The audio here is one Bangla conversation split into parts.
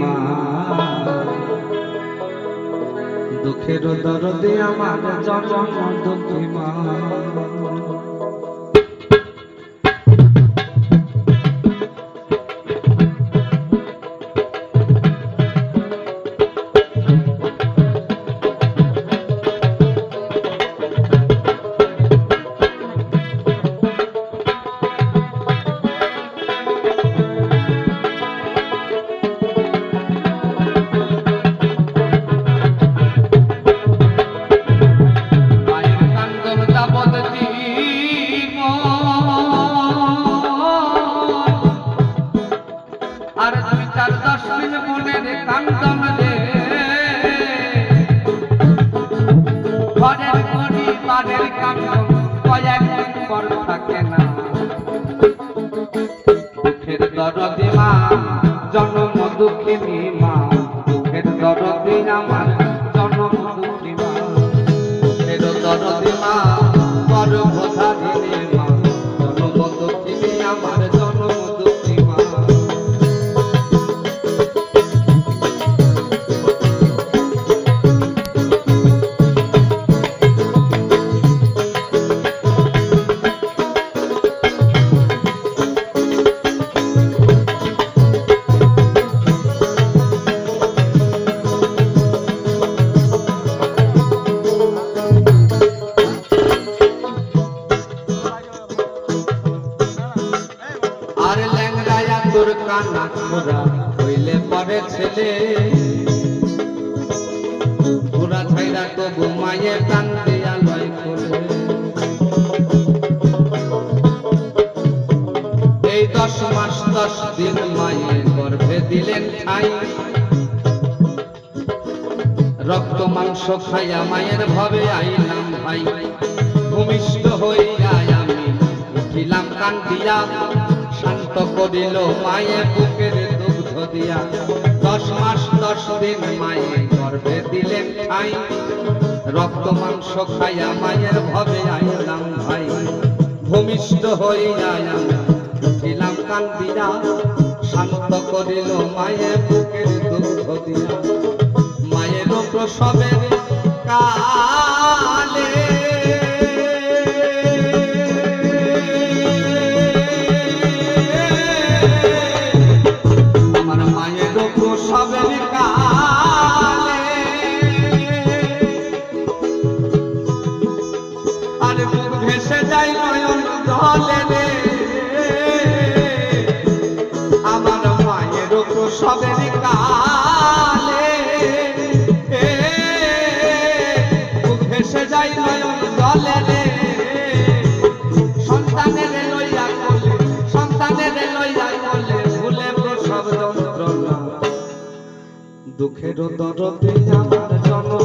মা দুঃখের দরদে আমার জন্ম দুঃখী মা। কান্দন কয়েকদিন পর থাকে না দুঃখের দরদে মা, জন্ম দুঃখিনী মা। দুঃখের দরদে আমার জন্ম দুঃখী মা। দুঃখের দরদে মা গর্ভধারিণী ছেলে। ঘোরা তো ঘুমাইয়ে এই দশ মাস, দশ দিন মায়ে গর্ভে দিলেন ঠাই। রক্ত, মাংস খাইয়া মায়ের ভাবে আইলাম ভাই। ভূমিষ্ঠ হইয়া আমি উঠিলাম কান্দিয়া। শান্ত করিল মায়ের বুকের দিয়া। দশ মাস দশ দিন মায়ে গর্ভে দিলেন রক্ত মাংস খাইয়া মায়ের ভবে আইলাম ভাই। ভূমিষ্ঠ হইয়া উঠিলাম কান্দিয়া। শান্ত করিল মায়ে বুকের দুগ্ধ দিয়া। মায়ের প্রসবের কালে ভেসে যায় নয়ন জলে রে আমার মায়ের প্রসবের কালে ভেসে যায় নয়ন জলে রে সন্তানের লইয়া কোলে সন্তানের লইয়া কোলে ভুলে প্রসব যন্ত্রণা। দুঃখের দরদে আমার জনম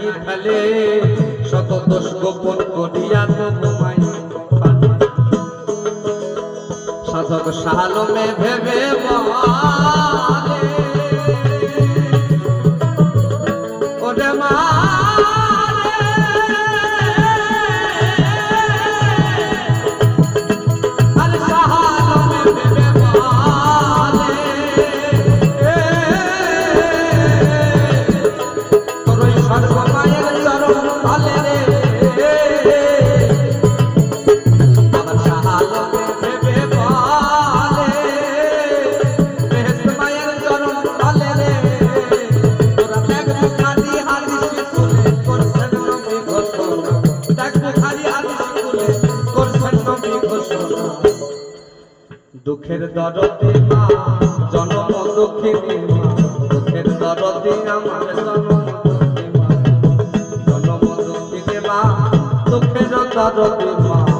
নাহি ফেলে শত দোষ গোপন করিয়া তোমায় সাধক সালমে ভেবে ওরে মা দরদি মা, জনম দুঃখিনী মা দুঃখের দরদে আমার জনম জনম দুঃখিনী মা, দুঃখের দরদে মা।